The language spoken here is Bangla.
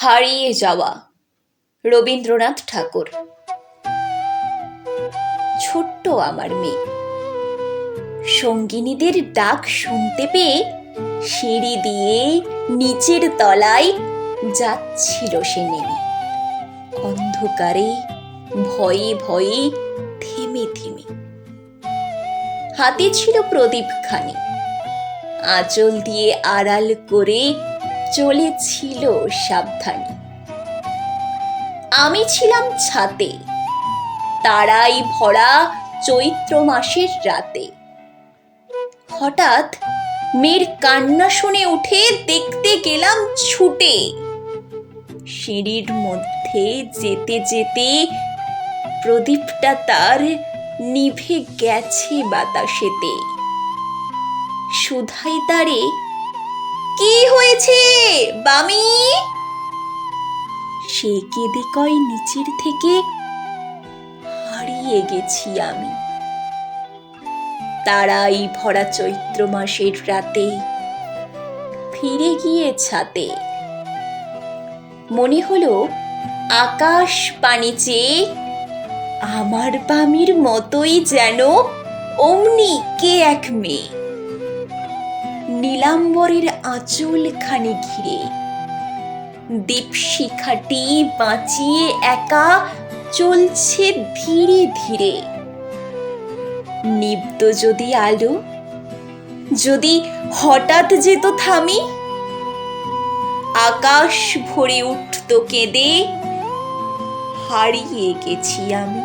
হারিয়ে যাওয়া। রবীন্দ্রনাথ ঠাকুর। ছোট্ট আমার মেয়ে। সঙ্গিনীদের ডাক শুনতে পেয়ে সিঁড়ি দিয়ে নিচের তলায় যাচ্ছিল সে নেমে। অন্ধকারে ভয়ে ভয়ে থেমে থেমে। হাতে ছিল প্রদীপখানি। আঁচল দিয়ে আড়াল করে চলেছিল সাবধানে। আমি ছিলাম ছাতে, তারাই ভরা চৈত্র মাসের রাতে। হঠাৎ মেয়ের কান্না শুনে উঠে দেখতে গেলাম ছুটে। সিঁড়ির মধ্যে যেতে যেতে প্রদীপটা তার নিভে গেছে বাতাসেতে। সুধাই তারে হয়েছে, বামি? সে কেঁদে কয় নিচের থেকে, হারিয়ে গেছি আমি। তারাই ভরা চৈত্র মাসের রাতে ফিরে গিয়ে ছাতে। মনে হলো, আকাশ পানি চেয়ে আমার বামির মতোই যেন অমনি কে এক মেয়ে। নীলাম্বরের আঁচল ঘিরে। দীপশিখাটি বাঁচিয়ে একা চলছে ধীরে ধীরে। নিব্দ যদি আলো, যদি হঠাৎ যেত থামি, আকাশ ভরে উঠত কেঁদে, হারিয়ে গেছি আমি।